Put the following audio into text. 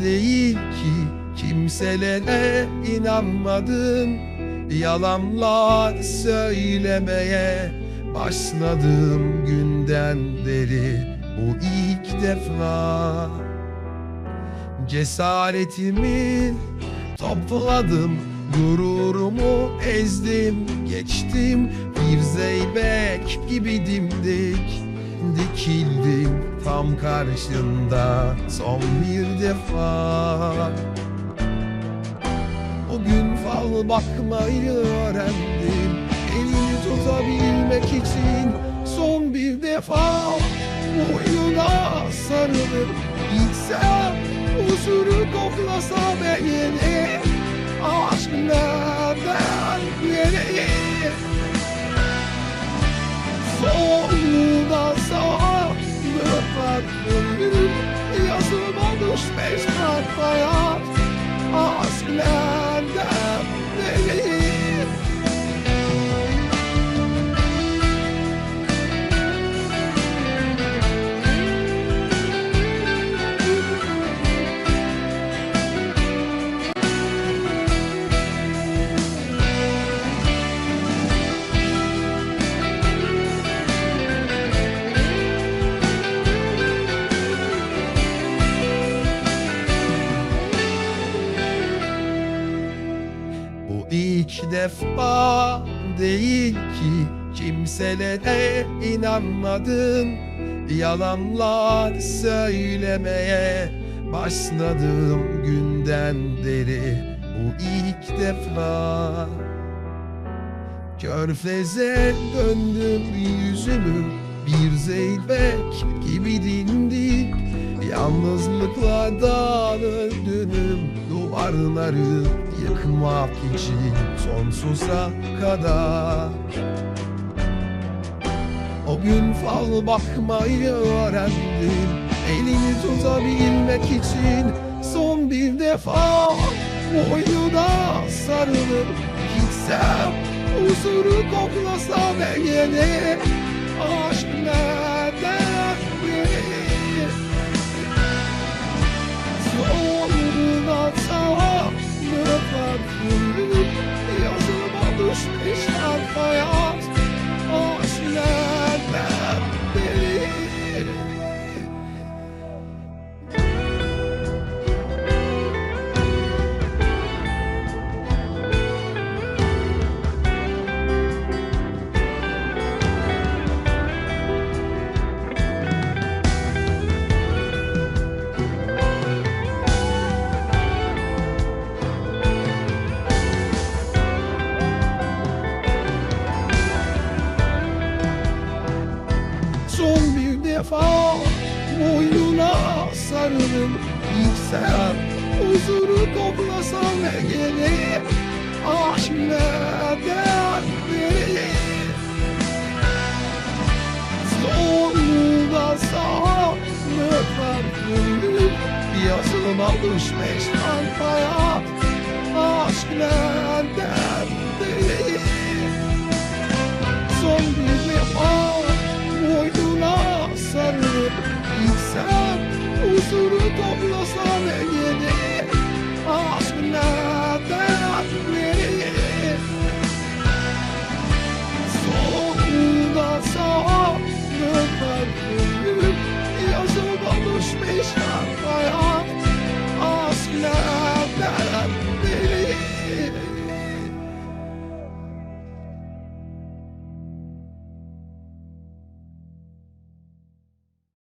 değil ki kimselere inanmadın Yalanlar söylemeye başladığım günden beri. Bu ilk defa Cesaretimi topladım Gururumu ezdim geçtim. Bir zeybek gibi dimdik Dikildim tam karşında son bir defa. O gün fal bakmayı öğrendim Elini tutabilmek için son bir defa. Boynuna sarılıp gitsem Huzuru koklasam elini Aşk nereden defa değil ki kimselere inanmadın. Yalanlar söylemeye başladığım günden beri. Bu ilk defa Körfeze döndüm yüzümü. Bir zeybek gibi dindik Yalnızlıkla dağıldım Duvarları yıkmak için sonsuza kadar. O gün fal bakmayı öğrendim. Elini tutabilmek için son bir defa Boynuna sarılıp gitsem Huzuru koklasam yine Aşk nereden defa boynuna sarılıp gitsem Huzuru gene Aşk nereden gelir Sonunda sağlık farklı Yazılıma düşmüş kalp Huzuru toplasam yine